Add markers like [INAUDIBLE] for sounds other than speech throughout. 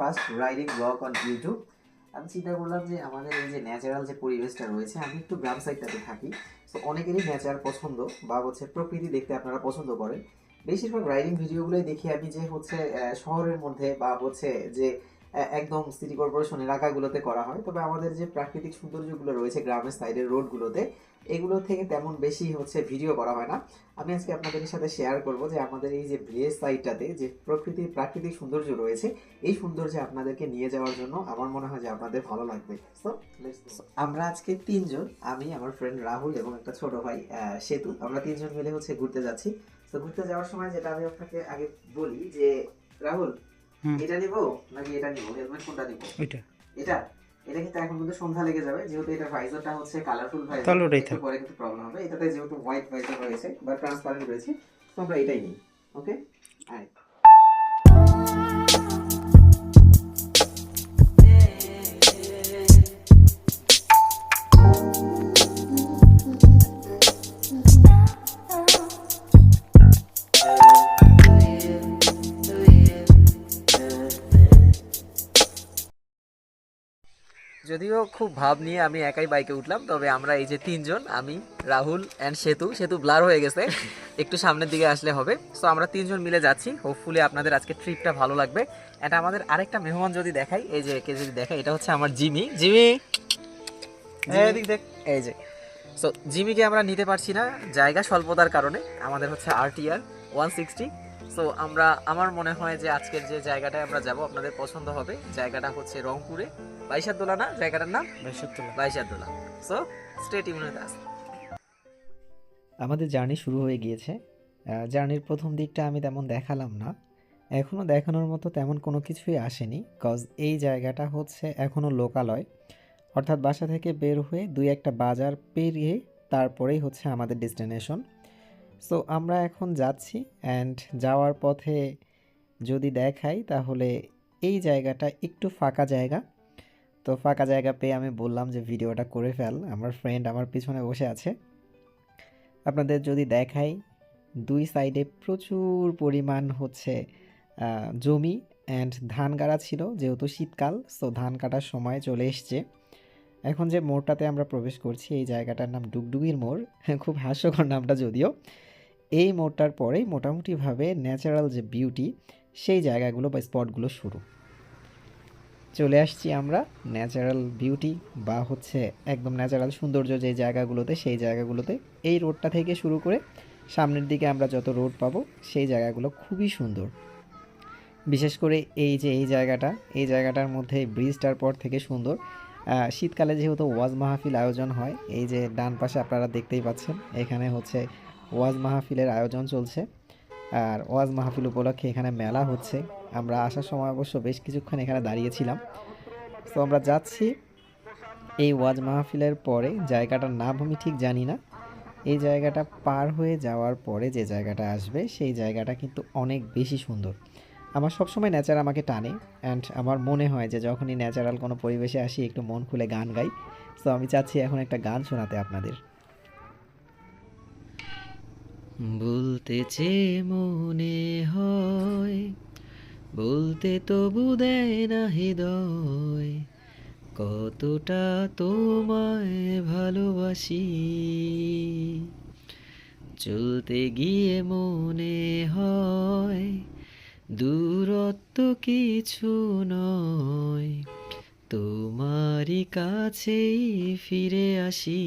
First riding blog on YouTube আমি চিন্তা করলাম যে আমাদের এই যে ন্যাচারাল যে পরিবেশটা রয়েছে, আমি একটু গ্রাম সাইডটাতে থাকি। তো অনেকেরই ন্যাচার পছন্দ বা হচ্ছে প্রকৃতি দেখতে আপনারা পছন্দ করেন। বেশিরভাগ রাইডিং ভিডিওগুলোই দেখি আমি যে হচ্ছে শহরের মধ্যে বা হচ্ছে যে একদম সিটি কর্পোরেশন এলাকাগুলোতে করা হয়। তবে আমাদের যে প্রাকৃতিক সৌন্দর্যগুলো রয়েছে গ্রামের সাইডের রোডগুলোতে এগুলো থেকে তেমন বেশি হচ্ছে ভিডিও করা হয় না। আমি আজকে আপনাদের সাথে শেয়ার করব যে আমাদের এই যে ভিলেজ সাইডটাতে যে প্রকৃতির প্রাকৃতিক সৌন্দর্য রয়েছে, এই সৌন্দর্যে আপনাদেরকে নিয়ে যাওয়ার জন্য আমার মনে হয় যে আপনাদের ভালো লাগবে। সো আমরা আজকে তিনজন, আমি, আমার ফ্রেন্ড রাহুল এবং একটা ছোট ভাই সেতু। আমরা তিনজন মিলে হচ্ছে ঘুরতে যাচ্ছি। তো ঘুরতে যাওয়ার সময় যেটা আমি আপনাকে আগে বলি যে, রাহুল। এটা নিব নাকি এটা নিব? হেলমেট কোনটা নিব? এটা। এটা? এটা কিন্তু এখন কিন্তু সন্ধ্যা লেগে যাবে যেহেতু এটা ভাইজারটা হচ্ছে কালারফুল ভাইজার তাহলে ওটাই একটু থাক। পরে কিন্তু প্রবলেম হবে। এটাতে যেহেতু হোয়াইট ভাইজার রয়েছে বা ট্রান্সপারেন্ট রয়েছে তো আমরা এটাই নিই ওকে আয় যদিও খুব ভাব নিয়ে আমি একাই বাইকে উঠলাম তবে আমরা এই যে তিনজন আমি রাহুল অ্যান্ড সেতু সেতু ব্লার হয়ে গেছে। [LAUGHS] একটু সামনের দিকে আসলে হবে। সো আমরা তিনজন মিলে যাচ্ছি। হোপফুলি আপনাদের আজকে ট্রিপটা ভালো লাগবে। এটা আমাদের আরেকটা মেহমান যদি দেখাই এই যে একে যদি দেখাই এটা হচ্ছে আমার জিমি। জিমি! এদিক দেখ। এই যে। সো জিমিকে আমরা নিতে পারছি না জায়গা স্বল্পতার কারণে। আমাদের হচ্ছে আরটিআর ওয়ান সিক্সটি সো আমরা আমার মনে হয় যে আজকের যে জায়গাটায় আমরা যাব আপনাদের পছন্দ হবে জায়গাটা হচ্ছে রংপুরে। বাইশাদোলা না? জায়গাটার নাম? বাইশাত্তর বাইশাদোলা সো স্টেট ইউনিট আস আমাদের জার্নি শুরু হয়ে গিয়েছে। জার্নির প্রথম দিকটা আমি তেমন দেখালাম না। এখনও দেখানোর মতো তেমন কোনো কিছুই আসেনি কজ এই জায়গাটা হচ্ছে এখনও লোকালয়। অর্থাৎ বাসা থেকে বের হয়ে দুই একটা বাজার পেরিয়ে তারপরেই হচ্ছে আমাদের ডেস্টিনেশন। সো আমরা এখন যাচ্ছি অ্যান্ড যাওয়ার পথে যদি দেখাই তাহলে এই জায়গাটা একটু ফাঁকা জায়গা। তো ফাঁকা জায়গা পেয়ে আমি বললাম যে ভিডিওটা করে ফেল, আমার ফ্রেন্ড আমার পিছনে বসে আছে। আপনাদের যদি দেখাই, দুই সাইডে প্রচুর পরিমাণ হচ্ছে জমি অ্যান্ড ধান গাড়া ছিল যেহেতু শীতকাল সো ধান কাটার সময় চলে এসছে। এখন যে মোড়টাতে আমরা প্রবেশ করছি, এই জায়গাটার নাম ডুগডুগির মোড়, [LAUGHS] খুব হাস্যকর নামটা যদিও। এই মোড়টার পরেই মোটামুটিভাবে ন্যাচারাল যে বিউটি সেই জায়গাগুলো বা স্পটগুলো শুরু। চলে আসছি আমরা ন্যাচারাল বিউটি বা হচ্ছে একদম ন্যাচারাল সৌন্দর্য যে জায়গাগুলোতে, সেই জায়গাগুলোতে। এই রোডটা থেকে শুরু করে সামনের দিকে আমরা যত রোড পাবো, সেই জায়গাগুলো খুবই সুন্দর। বিশেষ করে এই যে এই জায়গাটা, এই জায়গাটার মধ্যে ব্রিজটার পর থেকে সুন্দর। শীতকালে যেহেতু ওয়াজ মাহফিল আয়োজন হয়, এই যে ডান পাশে আপনারা দেখতেই পাচ্ছেন, এখানে হচ্ছে ওয়াজ মাহফিলের আয়োজন চলছে। আর ওয়াজ মাহফিল উপলক্ষে এখানে মেলা হচ্ছে। আমরা আসার সময় অবশ্য বেশ কিছুক্ষণ এখানে দাঁড়িয়েছিলাম। তো আমরা যাচ্ছি। এই ওয়াজ মাহফিলের পরে জায়গাটার নাম আমি ঠিক জানি না। এই জায়গাটা পার হয়ে যাওয়ার পরে যে জায়গাটা আসবে, সেই জায়গাটা কিন্তু অনেক বেশি সুন্দর। আমার সবসময় ন্যাচার আমাকে টানে অ্যান্ড আমার মনে হয় যে যখনই ন্যাচারাল কোনো পরিবেশে আসি, একটু মন খুলে গান গাই। তো আমি চাচ্ছি এখন একটা গান শোনাতে আপনাদের। বলতে চেয়ে মনে হয়, বলতে তবু দেয় না হৃদয়। কতটা তোমায় ভালোবাসি। চলতে গিয়ে মনে হয়, দূরত্ব কিছু নয়। তোমারই কাছেই ফিরে আসি।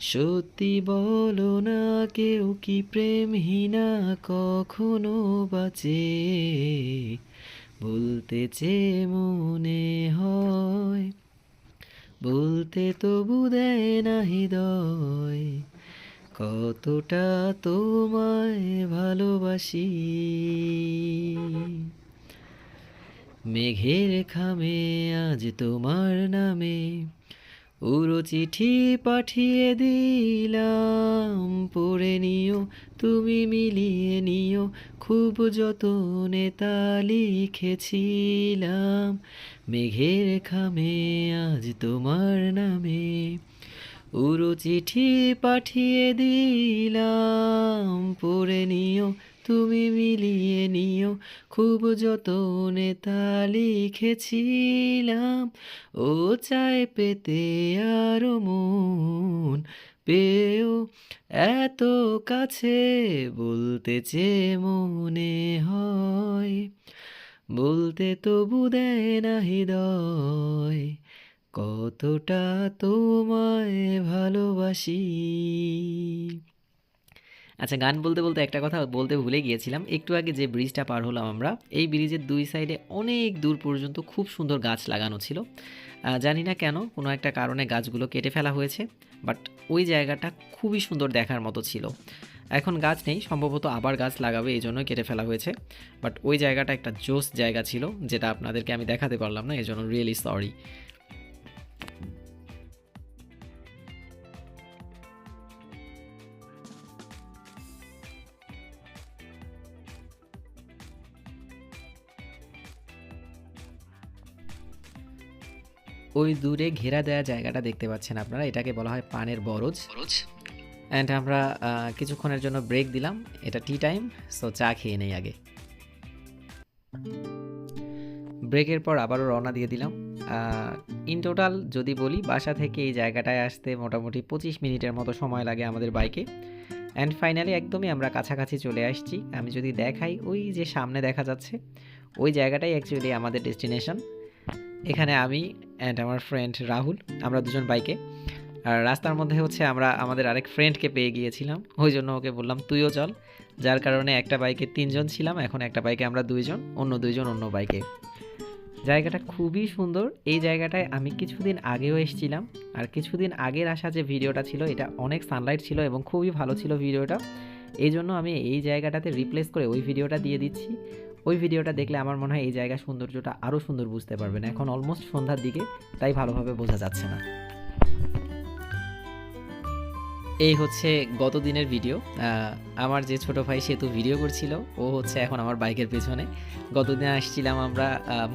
সত্যি বলো না কেউ কি প্রেমহীনা কখনো বাঁচে? বলতে চেয়ে মনে হয়, বলতে তবু দেয় না হৃদয়। কতটা তোমায় ভালোবাসি। মেঘের খামে আজ তোমার নামে উড়ো চিঠি পাঠিয়ে দিলাম, পড়ে নিও, তুমি মিলিয়ে নিও, খুব যতনে তা লিখেছিলাম। মেঘের খামে আজ তোমার নামে। উড়ো চিঠি পাঠিয়ে দিলাম, পড়ে নিও তুমি মিলিয়ে নিও, খুব যতনে তা লিখেছিলাম। ও চায় পেতে আরও মন পেও এত কাছে বলতে চেয়ে মনে হয়। বলতে তবু দেয় না হৃদয়, কতটা তোমায় ভালোবাসি। আচ্ছা গান বলতে বলতে একটা কথা বলতে ভুলে গিয়েছিলাম। একটু আগে যে ব্রিজটা পার হলাম আমরা, এই ব্রিজের দুই সাইডে অনেক দূর পর্যন্ত খুব সুন্দর গাছ লাগানো ছিল। জানি না কেন, কোনো একটা কারণে গাছগুলো কেটে ফেলা হয়েছে, বাট ওই জায়গাটা খুবই সুন্দর দেখার মতো ছিল। এখন গাছ নেই, সম্ভবত আবার গাছ লাগাবে, এই জন্যই কেটে ফেলা হয়েছে। বাট ওই জায়গাটা একটা জোস জায়গা ছিল, যেটা আপনাদেরকে আমি দেখাতে পারলাম না এই জন্য রিয়েলি সরি ওই দূরে ঘেরা দেওয়া জায়গাটা দেখতে পাচ্ছেন আপনারা। এটাকে বলা হয় পানের বরজ। অ্যান্ড আমরা কিছুক্ষণের জন্য ব্রেক দিলাম। এটা টি টাইম সো চা খেয়ে নেই আগে। ব্রেকের পর আবারও রওনা দিয়ে দিলাম। ইন টোটাল যদি বলি বাসা থেকে এই জায়গাটায় আসতে মোটামুটি পঁচিশ মিনিটের মতো সময় লাগে আমাদের বাইকে অ্যান্ড ফাইনালি একদমই আমরা কাছাকাছি চলে আসছি। আমি যদি দেখাই ওই যে সামনে দেখা যাচ্ছে ওই জায়গাটাই অ্যাকচুয়ালি আমাদের ডেস্টিনেশন এখানে আমি অ্যান্ড আমার ফ্রেন্ড রাহুল আমরা দুজন বাইকে। আর রাস্তার মধ্যে হচ্ছে আমরা আমাদের আরেক ফ্রেন্ডকে পেয়ে গিয়েছিলাম। ওই জন্য ওকে বললাম, তুইও চল। যার কারণে একটা বাইকে তিনজন ছিলাম, এখন একটা বাইকে আমরা দুইজন, অন্য দুইজন অন্য বাইকে। জায়গাটা খুবই সুন্দর। এই জায়গাটায় আমি কিছুদিন আগেও এসেছিলাম। আর কিছুদিন আগের আসা যে ভিডিওটা ছিল, এটা অনেক সানলাইট ছিল এবং খুবই ভালো ছিল ভিডিওটা। এই জন্য আমি এই জায়গাটাতে রিপ্লেস করে ওই ভিডিওটা দিয়ে দিচ্ছি। ওই ভিডিওটা দেখলে আমার মনে হয় এই জায়গার সৌন্দর্যটা আরও সুন্দর বুঝতে পারবেন। এখন অলমোস্ট সন্ধ্যার দিকে, তাই ভালোভাবে বোঝা যাচ্ছে না। এই হচ্ছে গত দিনের ভিডিও আমার যে ছোট ভাই সেতু ভিডিও করছিল, ও হচ্ছে এখন আমার বাইকের পেছনে। গতদিন আসছিলাম আমরা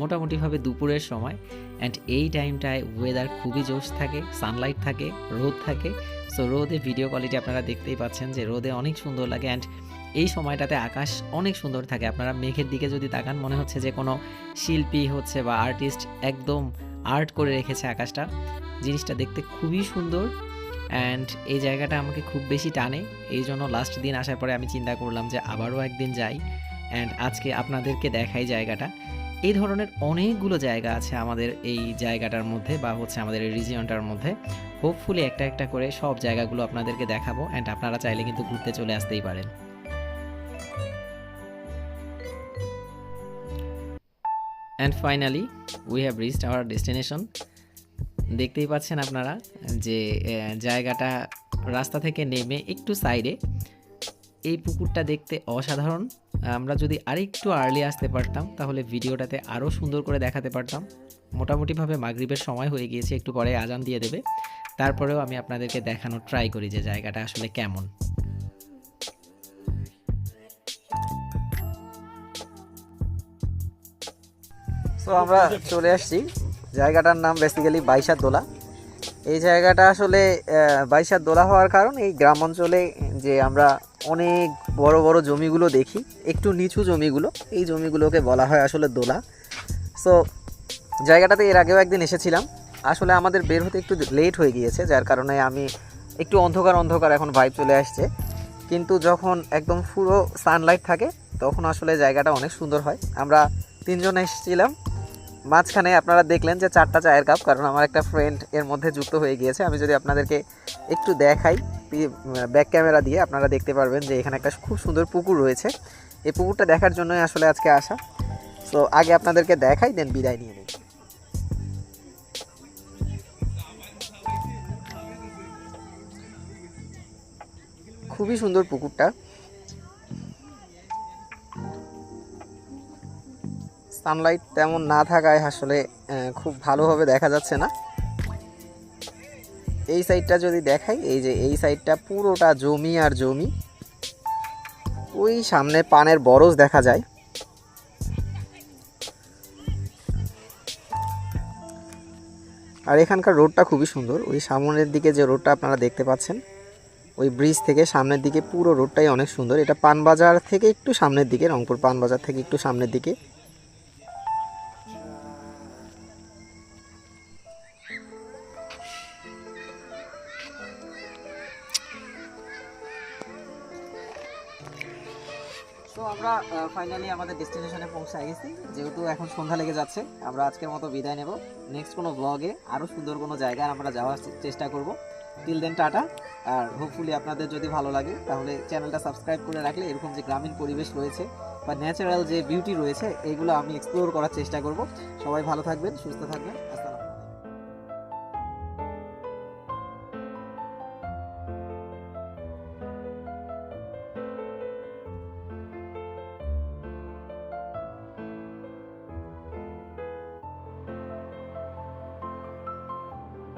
মোটামুটিভাবে দুপুরের সময়। অ্যান্ড এই টাইমটায় ওয়েদার খুবই জোশ থাকে সানলাইট থাকে, রোদ থাকে। সো রোদে ভিডিও কোয়ালিটি আপনারা দেখতেই পাচ্ছেন যে রোদে অনেক সুন্দর লাগে। অ্যান্ড এই সময়টাতে আকাশ অনেক সুন্দর থাকে। আপনারা মেঘের দিকে যদি তাকান, মনে হচ্ছে যে কোনো শিল্পী হচ্ছে বা আর্টিস্ট একদম আর্ট করে রেখেছে আকাশটা। জিনিসটা দেখতে খুবই সুন্দর অ্যান্ড এই জায়গাটা আমাকে খুব বেশি টানে। এই জন্য লাস্ট দিন আসার পরে আমি চিন্তা করলাম যে আবারও একদিন যাই অ্যান্ড আজকে আপনাদেরকে দেখাই জায়গাটা। এই ধরনের অনেকগুলো জায়গা আছে আমাদের এই জায়গাটার মধ্যে বা হচ্ছে আমাদের এই রিজিয়নটার মধ্যে। হোপফুলি একটা একটা করে সব জায়গাগুলো আপনাদেরকে দেখাবো অ্যান্ড আপনারা চাইলে কিন্তু ঘুরতে চলে আসতেই পারেন। And finally we have reached our destination দেখতেই পাচ্ছেন আপনারা যে জায়গাটা রাস্তা থেকে নেমে একটু সাইডে এই পুকুরটা দেখতে অসাধারণ। আমরা যদি আরেকটু আর্লি আসতে পারতাম, তাহলে ভিডিওটাতে আরও সুন্দর করে দেখাতে পারতাম। মোটামুটিভাবে মাগরিবের সময় হয়ে গিয়েছে, একটু পরে আজান দিয়ে দেবে। তারপরেও আমি আপনাদেরকে দেখানোর ট্রাই করি যে জায়গাটা আসলে কেমন। সো আমরা চলে আসছি। জায়গাটার নাম বেসিক্যালি বাইশার দোলা এই জায়গাটা আসলে বাইশার দোলা হওয়ার কারণ এই গ্রাম অঞ্চলে যে আমরা অনেক বড় বড় জমিগুলো দেখি, একটু নিচু জমিগুলো, এই জমিগুলোকে বলা হয় আসলে দোলা। সো জায়গাটাতে এর আগেও একদিন এসেছিলাম। আসলে আমাদের বের হতে একটু লেট হয়ে গিয়েছে, যার কারণে আমি একটু অন্ধকার অন্ধকার এখন ভাইব চলে আসছে। কিন্তু যখন একদম পুরো সানলাইট থাকে, তখন আসলে জায়গাটা অনেক সুন্দর হয়। আমরা তিনজন এসেছিলাম। মাঝখানে আপনারা দেখলেন যে চারটা চায়ের কাপ, কারণ আমার একটা ফ্রেন্ড এর মধ্যে যুক্ত হয়ে গিয়েছে। আমি যদি আপনাদেরকে একটু দেখাই ব্যাক ক্যামেরা দিয়ে আপনারা দেখতে পারবেন যে এখানে একটা খুব সুন্দর পুকুর রয়েছে। এই পুকুরটা দেখার জন্যই আসলে আজকে আসা। সো আগে আপনাদেরকে দেখাই দেন বিদায় নিয়ে নিই। খুবই সুন্দর পুকুরটা। সানলাইট তেমন না থাকায় আসলে খুব ভালোভাবে দেখা যাচ্ছে না। এই সাইডটা যদি দেখাই, এই যে এই সাইডটা পুরোটা জমি আর জমি, ওই সামনে পানের বরজ দেখা যায়। আর এখানকার রোডটা খুবই সুন্দর, ওই সামনের দিকে যে রোডটা আপনারা দেখতে পাচ্ছেন, ওই ব্রিজ থেকে সামনের দিকে পুরো রোডটাই অনেক সুন্দর। এটা পানবাজার থেকে একটু সামনের দিকে, রংপুর পানবাজার থেকে একটু সামনের দিকে। তো আমরা ফাইনালি আমাদের ডেস্টিনেশনে পৌঁছে গেছি। যেহেতু এখন সন্ধ্যা লেগে যাচ্ছে, আমরা আজকের মতো বিদায় নেব। নেক্সট কোনো ব্লগে আরও সুন্দর কোনো জায়গায় আমরা যাওয়ার চেষ্টা করব। Till then tata. আর হোপফুলি আপনাদের যদি ভালো লাগে, তাহলে চ্যানেলটা সাবস্ক্রাইব করে রাখলে এরকম যে গ্রামীণ পরিবেশ রয়েছে বা ন্যাচারাল যে বিউটি রয়েছে, এগুলো আমি এক্সপ্লোর করার চেষ্টা করব। সবাই ভালো থাকবেন, সুস্থ থাকবেন।